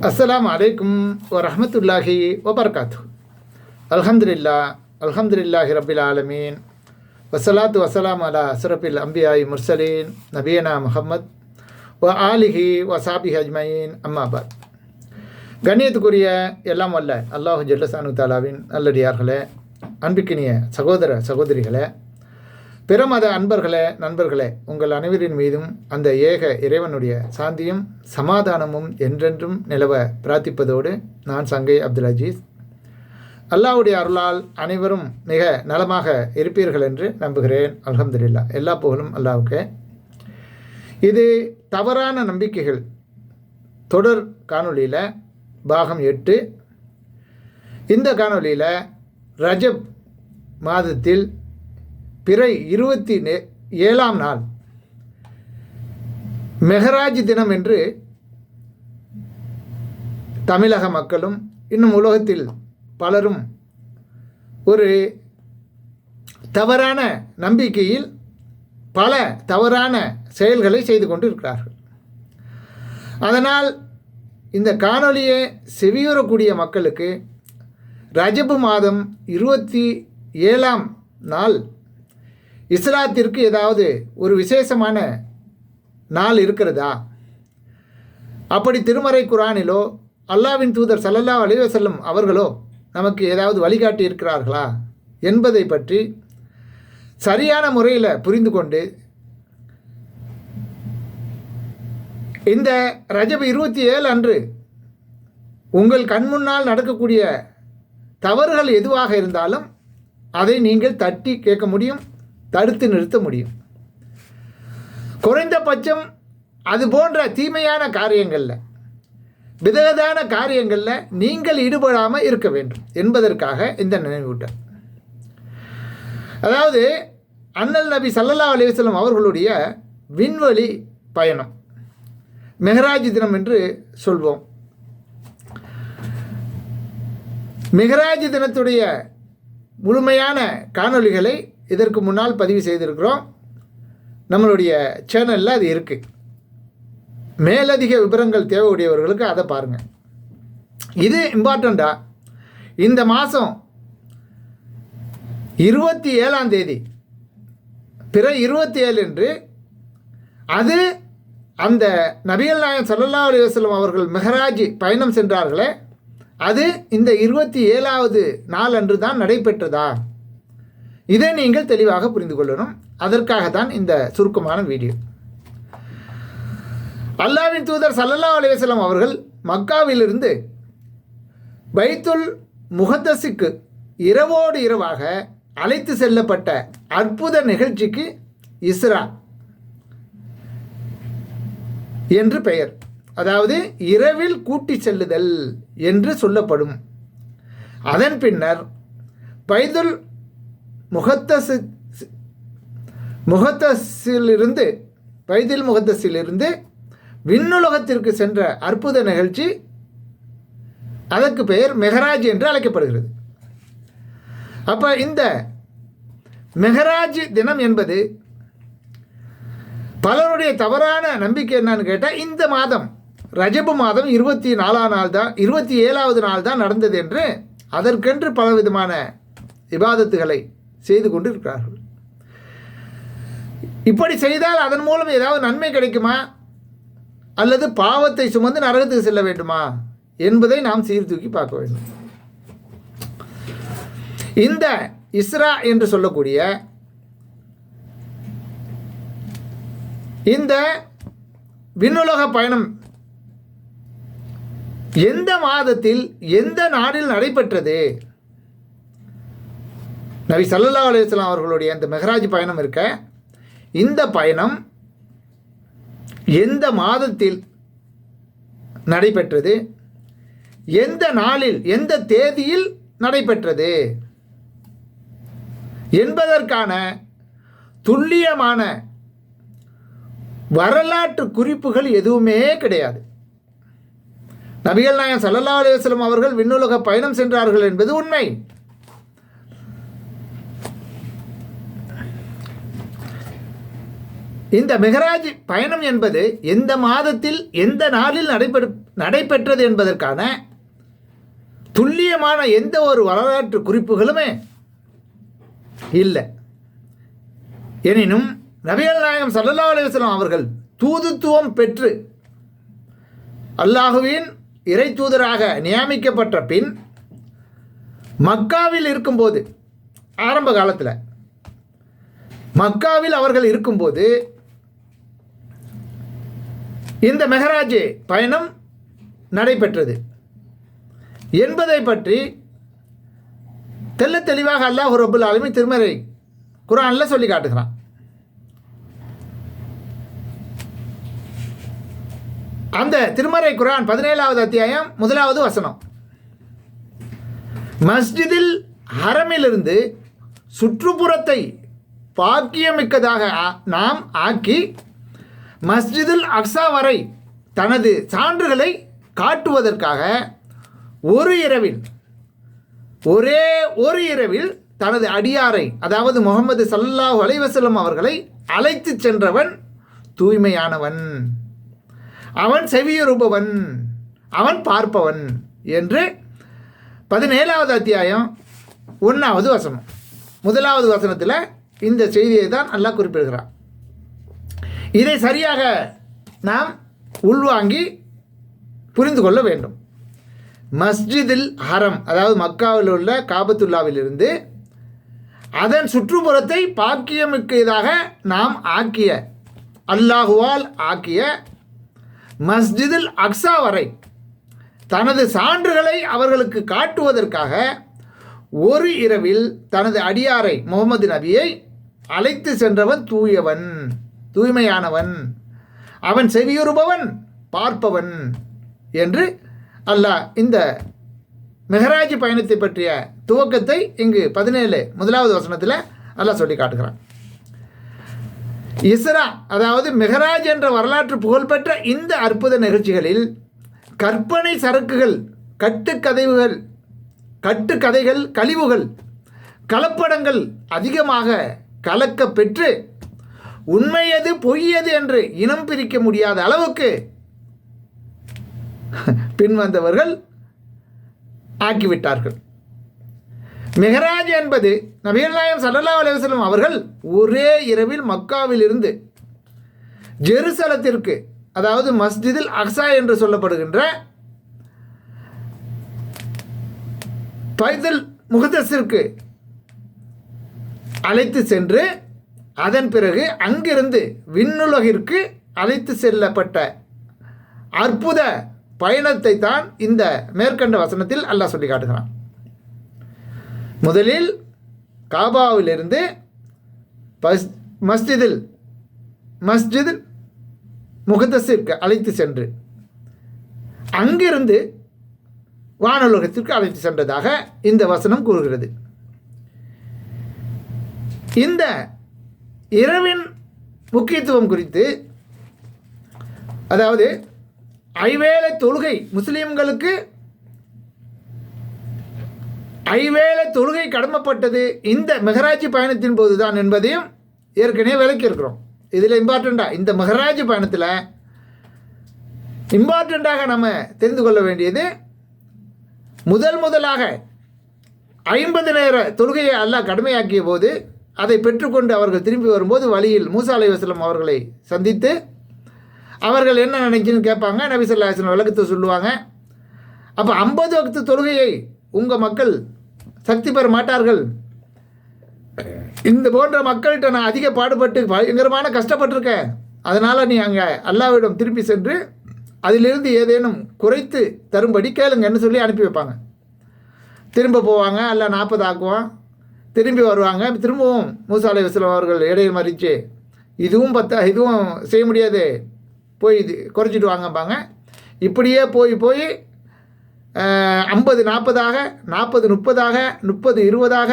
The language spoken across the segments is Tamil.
அஸ்லாம் அலைக்கும் வரஹமத்துல்லாஹி வபர்காத்து அல்ஹம்துலில்லா அல்ஹம்துலில்லாஹி ரபில் ஆலமீன் வசலாத்து வசலாம் அலா அசரபில் அம்பியாய் முர்சலீன் நபியனா முஹம்மத் வ ஆலிஹி வசாபி அஜ்மயின் அம்மாபாத் கண்ணியத்துக்குரிய எல்லாம் வல்ல அல்லாஹு ஜல்லசானு தாலாவின் நல்லடியார்களே அன்பிக்கினிய சகோதர சகோதரிகளே பிற மத அன்பர்களே நண்பர்களே உங்கள் அனைவரின் மீதும் அந்த ஏக இறைவனுடைய சாந்தியும் சமாதானமும் என்றென்றும் நிலவ பிரார்த்திப்பதோடு நான் சங்கை அப்துல் அஜீஸ். அல்லாஹ்வுடைய அருளால் அனைவரும் மிக நலமாக இருப்பீர்கள் என்று நம்புகிறேன். அல்ஹம்துலில்லா எல்லா புகழும் அல்லாவுக்கு இது தவறான நம்பிக்கைகள். தொடர் காணொளியில் பாகம் எட்டு. இந்த காணொளியில் ரஜப் மாதத்தில் பிறை இருபத்தி நே- ஏழாம் நாள். மெஹராஜ் தினம் என்று தமிழக மக்களும் இன்னும் உலகத்தில் பலரும் ஒரு தவறான நம்பிக்கையில் பல தவறான செயல்களை செய்து கொண்டு இருக்கிறார்கள் அதனால் இந்த காணொலியை செவியுறக்கூடிய மக்களுக்கு ரஜபு மாதம் இருபத்தி ஏழாம் நாள் இஸ்லாத்திற்கு ஏதாவது ஒரு விசேஷமான நாள் இருக்கிறதா? அப்படி திருமறை குரானிலோ அல்லாவின் தூதர் சல்லல்லா அலிவசல்லம் அவர்களோ நமக்கு ஏதாவது வழிகாட்டி இருக்கிறார்களா என்பதை பற்றி சரியான முறையில் புரிந்து கொண்டு இந்த ரஜப் இருபத்தி ஏழு அன்று உங்கள் கண் முன்னால் நடக்கக்கூடிய தவறுகள் எதுவாக இருந்தாலும் அதை நீங்கள் தட்டி கேட்க முடியும். தடுத்து நிறுத்த முடியும். குறைந்தபட்சம் அது போன்ற தீமையான காரியங்களில் விதவிதான காரியங்களில் நீங்கள் ஈடுபடாமல் இருக்க வேண்டும் என்பதற்காக இந்த நினைவூட்டல். அதாவது அண்ணல் நபி சல்லல்லா அலிவசலம் அவர்களுடைய விண்வெளி பயணம் மெஹராஜ் தினம் என்று சொல்வோம். மெஹராஜ் தினத்துடைய முழுமையான காணொளிகளை இதற்கு முன்னால் பதிவு செய்திருக்கிறோம். நம்மளுடைய சேனலில் அது இருக்குது மேலதிக விவரங்கள் தேவையுடையவர்களுக்கு அதை பாருங்கள் இது இம்பார்ட்டண்டா இந்த மாதம் இருபத்தி ஏழாம் தேதி பிற இருபத்தி ஏழு என்று அது அந்த நபிகள் நாயன் சல்லல்லா அலிவாஸ்லம் அவர்கள் மெஹராஜ் பயணம் சென்றார்களே அது இந்த இருபத்தி ஏழாவது நாள் அன்று தான் நடைபெற்றதா? இதை நீங்கள் தெளிவாக புரிந்து கொள்ளணும். அதற்காக தான் இந்த சுருக்கமான வீடியோ. அல்லாவின் தூதர் சல்லல்லா அலைஹி அவர்கள் மக்காவிலிருந்து பைத்துல் முகத்தஸுக்கு இரவோடு இரவாக அழைத்து செல்லப்பட்ட அற்புத நிகழ்ச்சிக்கு இஸ்ரா என்று பெயர். அதாவது இரவில் கூட்டி செல்லுதல் என்று சொல்லப்படும். அதன் பின்னர் பைதுல் முகத்தசு முகத்தஸிலிருந்து பைதில் முகத்தஸிலிருந்து விண்ணுலகத்திற்கு சென்ற அற்புத நிகழ்ச்சி அதற்கு பெயர் மெஹராஜ் என்று அழைக்கப்படுகிறது. அப்போ இந்த மெஹராஜ் தினம் என்பது பலருடைய தவறான நம்பிக்கை என்னன்னு கேட்டால் இந்த மாதம் ரஜபு மாதம் இருபத்தி நாலாம் நாள் தான் இருபத்தி ஏழாவது நாள் தான் நடந்தது என்று அதற்கென்று பல விதமான செய்து கொண்டு இருக்கிறார்கள் இப்படி செய்தால் அதன் மூலம் ஏதாவது நன்மை கிடைக்குமா? அல்லது பாவத்தை சுமந்து நரகத்துக்கு செல்ல வேண்டுமா? என்பதை நாம் சீர்தூக்கி பார்க்க வேண்டும். இந்த இஸ்ரா என்று சொல்லக்கூடிய இந்த விண்ணுலக பயணம் எந்த மாதத்தில் எந்த நாடில் நடைபெற்றது? நபி சல்லா அலுவலாம் அவர்களுடைய அந்த மெஹராஜ் பயணம் இருக்க இந்த பயணம் எந்த மாதத்தில் நடைபெற்றது? எந்த நாளில் எந்த தேதியில் நடைபெற்றது? என்பதற்கான துல்லியமான வரலாற்று குறிப்புகள் எதுவுமே கிடையாது. நபிகள் நாயன் ஸல்லல்லாஹு அலுவலம் அவர்கள் விண்ணுலக பயணம் சென்றார்கள் என்பது உண்மை. இந்த மெஹராஜ் பயணம் என்பது எந்த மாதத்தில் எந்த நாளில் நடைபெற நடைபெற்றது என்பதற்கான துல்லியமான எந்த ஒரு வரலாற்று குறிப்புகளுமே இல்லை. எனினும் நபிகள் நாயகம் சல்லா அலுவலம் அவர்கள் தூதுத்துவம் பெற்று அல்லாஹுவின் இறை தூதராக நியமிக்கப்பட்ட பின் மக்காவில் இருக்கும்போது ஆரம்ப காலத்தில் மக்காவில் அவர்கள் இருக்கும்போது இந்த மெஹராஜ் பயணம் நடைபெற்றது. என்பதை பற்றி தெல்ல தெளிவாக அல்லாஹ் ரபுல் ஆலமி திருமறை குரானில் சொல்லி காட்டுகிறான். அந்த திருமறை குரான் பதினேழாவது அத்தியாயம் முதலாவது வசனம். மஸ்ஜிதில் ஹரமிலிருந்து சுற்றுப்புறத்தை பாக்கியமிக்கதாக நாம் ஆக்கி மஸ்ஜிதுல் அக்ஸா வரை தனது சான்றுகளை காட்டுவதற்காக ஒரு இரவில் ஒரே ஒரு இரவில் தனது அடியாரை அதாவது முகமது சல்லாஹ் அலைவசலம் அவர்களை அழைத்துச் சென்றவன் தூய்மையானவன். அவன் செவியுறுபவன் அவன் பார்ப்பவன் என்று பதினேழாவது அத்தியாயம் ஒன்றாவது வசனம். முதலாவது வசனத்தில் இந்த செய்தியை தான் நல்லா குறிப்பிடுகிறான். இதை சரியாக நாம் உள்வாங்கி புரிந்து கொள்ள வேண்டும். மஸ்ஜிதில் ஹரம் அதாவது மக்காவில் உள்ள காபத்துல்லாவிலிருந்து அதன் சுற்றுப்புறத்தை பாக்கியமிக்கதாக நாம் ஆக்கிய அல்லாஹுவால் ஆக்கிய மஸ்ஜிதில் அக்ஸா வரை தனது சான்றுகளை அவர்களுக்கு காட்டுவதற்காக ஒரு இரவில் தனது அடியாரை முகமது நபியை அழைத்து சென்றவன் தூயவன். தூய்மையானவன். அவன் செவியுறுபவன் பார்ப்பவன் என்று அல்லாஹ் இந்த மெஹராஜ் பயணத்தை பற்றிய துவக்கத்தை இங்கு பதினேழு முதலாவது வசனத்தில் அல்லாஹ் சொல்லி காட்டுகிறான். இஸ்ரா அதாவது மெஹராஜ் என்ற வரலாற்று புகழ்பெற்ற இந்த அற்புத நிகழ்ச்சிகளில் கற்பனை சரக்குகள் கட்டுக்கதைவுகள் கட்டுக்கதைகள் கழிவுகள் கலப்படங்கள் அதிகமாக கலக்க பெற்று உண்மையது பொய்யது என்று இனம் பிரிக்க முடியாத அளவுக்கு பின்வந்தவர்கள் ஆக்கிவிட்டார்கள். மெஹராஜ் என்பது நபீர் நாயம் சல்லா அலுவலம் அவர்கள் ஒரே இரவில் மக்காவிலிருந்து ஜெருசலத்திற்கு அதாவது மஸ்ஜிதில் அக்ஸா என்று சொல்லப்படுகின்ற பைதல் முகதஸிற்கு அழைத்து சென்று அதன் பிறகு அங்கிருந்து விண்ணுலகிற்கு அழைத்து செல்லப்பட்ட அற்புத பயணத்தை தான் இந்த மேற்கண்ட வசனத்தில் அல்லாஹ் சொல்லி காட்டுகிறான். முதலில் காபாவிலிருந்து பஸ் மஸ்ஜிதில் மஸ்ஜிதில் முகதஸிற்கு அழைத்து சென்று அங்கிருந்து வானுலகத்திற்கு அழைத்து சென்றதாக இந்த வசனம் கூறுகிறது. இந்த இரவின் முக்கியத்துவம் குறித்து அதாவது ஐவேளை தொழுகை முஸ்லீம்களுக்கு ஐவேளை தொழுகை கடமைப்பட்டது இந்த மெஹராஜி பயணத்தின் போது தான் என்பதையும் ஏற்கனவே விளக்கியிருக்கிறோம். இதில் இம்பார்ட்டண்ட்டாக இந்த மெஹராஜி பயணத்தில் இம்பார்ட்டண்ட்டாக நம்ம தெரிந்து கொள்ள வேண்டியது முதல் முதலாக ஐம்பது நேர தொழுகையை அல்லாஹ் கடுமையாக்கிய போது அதை பெற்றுக்கொண்டு அவர்கள் திரும்பி வரும்போது வழியில் மூசா அலைவாஸ்லம் வசலம் அவர்களை சந்தித்து அவர்கள் என்ன நினைச்சுன்னு கேட்பாங்க. நபி ஸல்லல்லாஹு விளக்கத்தை சொல்லுவாங்க. அப்போ ஐம்பது வக்து தொழுகையை உங்கள் மக்கள் சக்தி பெற மாட்டார்கள்? இந்த போன்ற மக்கள்கிட்ட நான் அதிக பாடுபட்டு பயங்கரமான கஷ்டப்பட்டிருக்கேன். அதனால் நீ அங்கே அல்லாவிடம் திருப்பி சென்று அதிலிருந்து ஏதேனும் குறைத்து தரும்படி கேளுங்கன்னு சொல்லி அனுப்பி வைப்பாங்க. திரும்ப போவாங்க. அல்ல நாற்பது ஆக்குவான். திரும்பி வருவாங்க. திரும்பவும் மூசாலை அலை அவர்கள் இடையில் மறித்து இதுவும் பத்தா இதுவும் செய்ய முடியாது போய் இது குறைச்சிட்டு வாங்கப்பாங்க இப்படியே போய் போய் ஐம்பது நாற்பதாக நாற்பது முப்பதாக முப்பது இருபதாக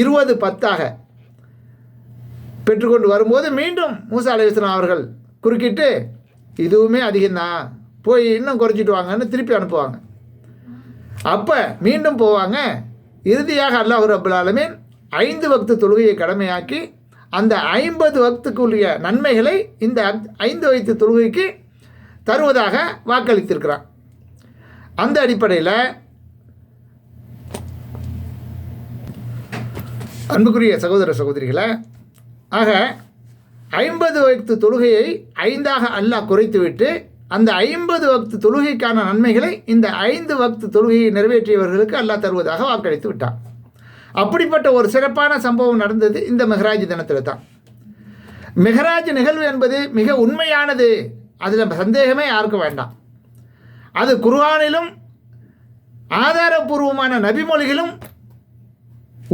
இருபது பத்தாக பெற்றுக்கொண்டு வரும்போது மீண்டும் மூசா அலைவசனம் அவர்கள் குறுக்கிட்டு இதுவுமே அதிகம்தான் போய் இன்னும் குறைச்சிட்டு வாங்கன்னு திருப்பி அனுப்புவாங்க. அப்போ மீண்டும் போவாங்க. இறுதியாக அல்லாஹ் ரபுல் ஆலமீன் ஐந்து வக்து தொழுகையை கடமையாக்கி அந்த ஐம்பது வக்துக்குரிய நன்மைகளை இந்த ஐந்து வயது தொழுகைக்கு தருவதாக வாக்களித்திருக்கிறான் அந்த அடிப்படையில் அன்புக்குரிய சகோதர சகோதரிகளை ஆக ஐம்பது வயது தொழுகையை ஐந்தாக அல்லாஹ் குறைத்துவிட்டு அந்த ஐம்பது வக்து தொழுகைக்கான நன்மைகளை இந்த ஐந்து வக்து தொழுகையை நிறைவேற்றியவர்களுக்கு அல்லாஹ் தருவதாக வாக்களித்து விட்டான். அப்படிப்பட்ட ஒரு சிறப்பான சம்பவம் நடந்தது இந்த மெஹராஜ் தினத்தில் தான் மெஹராஜ் நிகழ்வு என்பது மிக உண்மையானது. அதில் சந்தேகமே யாருக்கும் வேண்டாம். அது குர்ஆனிலும் ஆதாரபூர்வமான நபிமொழிகளும்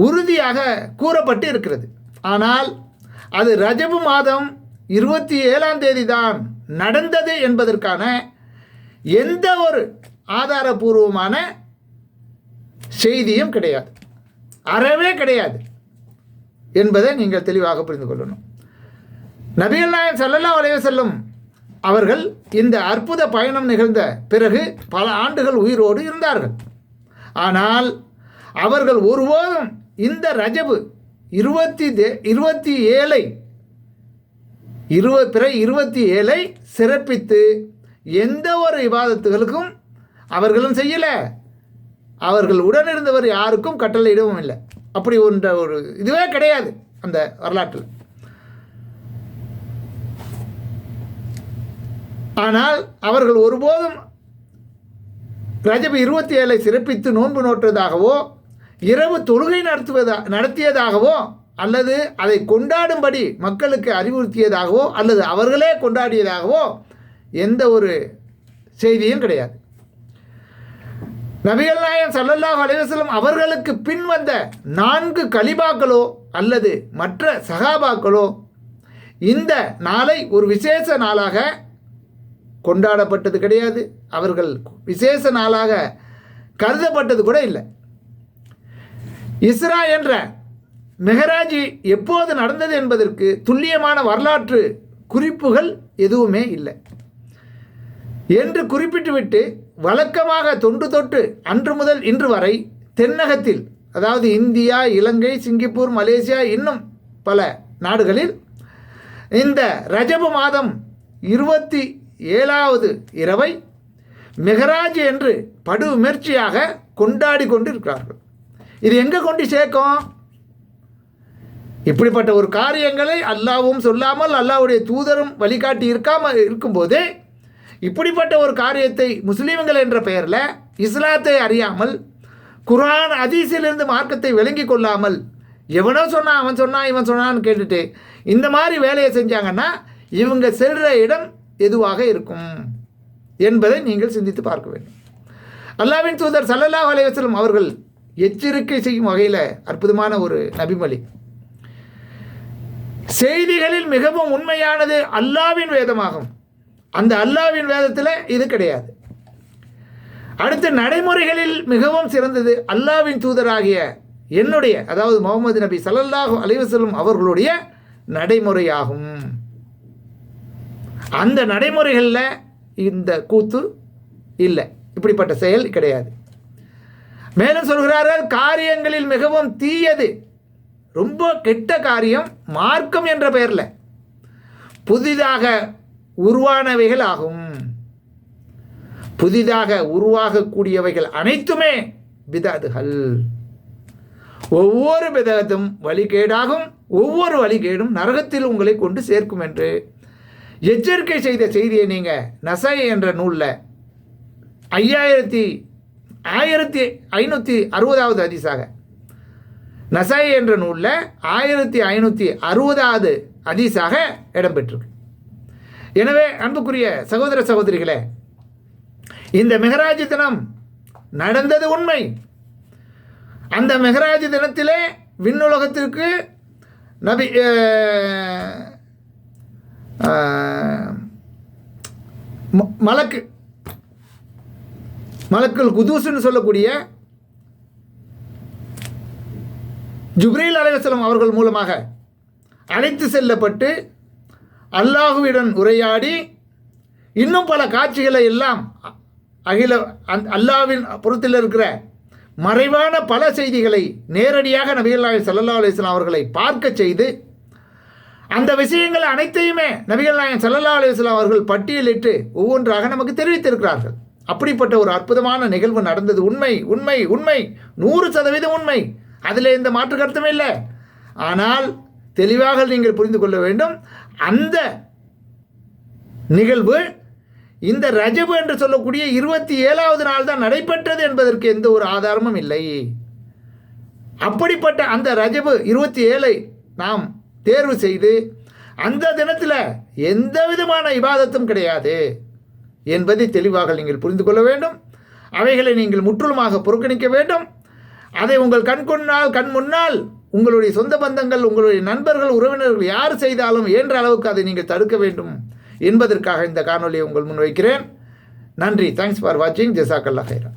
உறுதியாக கூறப்பட்டு இருக்கிறது. ஆனால் அது ரஜபு மாதம் இருபத்தி ஏழாம் தேதி தான் நடந்தது என்பதற்கான எந்த ஒரு ஆதாரபூர்வமான செய்தியும் கிடையாது. அறவே கிடையாது என்பதை நீங்கள் தெளிவாக புரிந்து கொள்ளணும். நபிகள் நாயன் ஸல்லல்லாஹு அலைஹி செல்லும் அவர்கள் இந்த அற்புத பயணம் நிகழ்ந்த பிறகு பல ஆண்டுகள் உயிரோடு இருந்தார்கள். ஆனால் அவர்கள் ஒருபோதும் இந்த ரஜபு இருபத்தி தே இருபத்தி ஏழை இருவ பிற இருபத்தி ஏழை சிறப்பித்து எந்த ஒரு விவாதத்துகளுக்கும் அவர்களும் செய்யலை. அவர்கள் உடனிருந்தவர் யாருக்கும் கட்டளையிடவும் இல்லை. அப்படி ஒன்ற ஒரு இதுவே கிடையாது அந்த வரலாற்றில். ஆனால் அவர்கள் ஒருபோதும் ரஜப இருபத்தி ஏழை சிறப்பித்து நோன்பு நோற்றதாகவோ இரவு தொழுகை நடத்துவதா நடத்தியதாகவோ அல்லது அதை கொண்டாடும்படி மக்களுக்கு அறிவுறுத்தியதாகவோ அல்லது அவர்களே கொண்டாடியதாகவோ எந்த ஒரு செய்தியும் கிடையாது. நபிகள் நாயன் சல்லல்லாஹ் அலைவசலம் அவர்களுக்கு பின் வந்த நான்கு கலிபாக்களோ அல்லது மற்ற சகாபாக்களோ இந்த நாளை ஒரு விசேஷ நாளாக கொண்டாடப்பட்டது கிடையாது. அவர்கள் விசேஷ நாளாக கருதப்பட்டது கூட இல்லை. இஸ்ரா என்ற மெஹராஜி எப்போது நடந்தது என்பதற்கு துல்லியமான வரலாற்று குறிப்புகள் எதுவுமே இல்லை. என்று குறிப்பிட்டுவிட்டு வழக்கமாக தொன்று தொட்டு அன்று முதல் இன்று வரை தென்னகத்தில் அதாவது இந்தியா இலங்கை சிங்கப்பூர் மலேசியா இன்னும் பல நாடுகளில் இந்த ரஜப மாதம் இருபத்தி ஏழாவது இரவை மெகராஜ் என்று படு முயற்சியாக கொண்டாடி கொண்டு இருக்கிறார்கள் இது எங்கே கொண்டு சேர்க்கும்? இப்படிப்பட்ட ஒரு காரியங்களை அல்லாவும் சொல்லாமல் அல்லாவுடைய தூதரும் வழிகாட்டி இருக்காமல் இருக்கும்போது இப்படிப்பட்ட ஒரு காரியத்தை முஸ்லீம்கள் என்ற பெயரில் இஸ்லாத்தை அறியாமல் குரான் அதிசிலிருந்து மார்க்கத்தை விளங்கி கொள்ளாமல் எவனோ சொன்னான் அவன் சொன்னான் இவன் சொன்னான்னு கேட்டுட்டு இந்த மாதிரி வேலையை செஞ்சாங்கன்னா இவங்க செல்கிற இடம் எதுவாக இருக்கும் என்பதை நீங்கள் சிந்தித்து பார்க்க வேண்டும். அல்லாவின் தூதர் சல்லல்லா அலைஹி அவர்கள் எச்சரிக்கை செய்யும் வகையில் அற்புதமான ஒரு நபிமொழி. செய்திகளில் மிகவும் உண்மையானது அல்லாவின் வேதமாகும். அந்த அல்லாவின் வேதத்தில் இது கிடையாது. அடுத்து நடைமுறைகளில் மிகவும் சிறந்தது அல்லாவின் தூதராகிய என்னுடைய அதாவது முகமது நபி ஸல்லல்லாஹு அலைஹி அவர்களுடைய நடைமுறையாகும். அந்த நடைமுறைகளில் இந்த கூத்து இல்லை. இப்படிப்பட்ட செயல் கிடையாது. மேலும் சொல்கிறார்கள் காரியங்களில் மிகவும் தீயது ரொம்ப கெட்ட காரியம் மார்க்கம் என்ற பெயரில். புதிதாக உருவானவைகள் ஆகும். புதிதாக உருவாகக்கூடியவைகள் அனைத்துமே பிதாதுகள். ஒவ்வொரு விதத்தும் வழிகேடாகும் ஒவ்வொரு வழிகேடும் நரகத்தில் உங்களை கொண்டு சேர்க்கும் என்று. எச்சரிக்கை செய்த செய்தியை நீங்கள் நசை என்ற நூலில் ஐயாயிரத்தி ஆயிரத்தி ஐநூற்றி அறுபதாவது அதிசாக நசை என்ற நூலில் ஆயிரத்தி ஐநூற்றி அறுபதாவது ஹதீஸாக இடம்பெற்றிருக்கு எனவே அன்புக்குரிய சகோதர சகோதரிகளே இந்த மெஹராஜ் தினம் நடந்தது உண்மை. அந்த மெஹராஜ் தினத்திலே விண்ணுலகத்திற்கு நபி ம- மலக்கு மலக்குள் குதூஸ்னு சொல்லக்கூடிய ஜுப்ரீல் அலைவசலம் அவர்கள் மூலமாக அழைத்து செல்லப்பட்டு அல்லாஹுவிடன் உரையாடி இன்னும் பல காட்சிகளை எல்லாம் அ- அகில அந் அல்லாவின் புறத்தில் இருக்கிற மறைவான பல செய்திகளை நேரடியாக நபிகள் நாயகம் ஸல்லல்லாஹு அவர்களை பார்க்க செய்து அந்த விஷயங்கள் அனைத்தையுமே நபிகள் நாயகம் சல்லல்லா அலுவலாம் அவர்கள் பட்டியலிட்டு ஒவ்வொன்றாக நமக்கு தெரிவித்திருக்கிறார்கள். அப்படிப்பட்ட ஒரு அற்புதமான நிகழ்வு நடந்தது. உண்மை உண்மை உண்மை. நூறு சதவீதம் உண்மை. அதில் எந்த மாற்று கருத்துமே இல்லை. ஆனால் தெளிவாக நீங்கள் புரிந்து கொள்ள வேண்டும் அந்த நிகழ்வு இந்த ரஜபு என்று சொல்லக்கூடிய இருபத்தி ஏழாவது நாள் தான் நடைபெற்றது என்பதற்கு எந்த ஒரு ஆதாரமும் இல்லை. அப்படிப்பட்ட அந்த ரஜபு இருபத்தி ஏழை நாம் தேர்வு செய்து அந்த தினத்தில் எந்த விதமான இபாதத்தும் கிடையாது என்பதை தெளிவாக நீங்கள் புரிந்து கொள்ள வேண்டும். அவைகளை நீங்கள் முற்றிலுமாக புறக்கணிக்க வேண்டும். அதை உங்கள் கண்கொன்னால் கண் முன்னால் உங்களுடைய சொந்த பந்தங்கள் உங்களுடைய நண்பர்கள் உறவினர்கள் யார் செய்தாலும் ஏன்ற அளவுக்கு அதை நீங்கள் தடுக்க வேண்டும் என்பதற்காக இந்த காணொலியை உங்கள் முன் வைக்கிறேன். நன்றி. தேங்க்ஸ் ஃபார் வாட்சிங் ஜெசாக்கல்லா ஹைரா.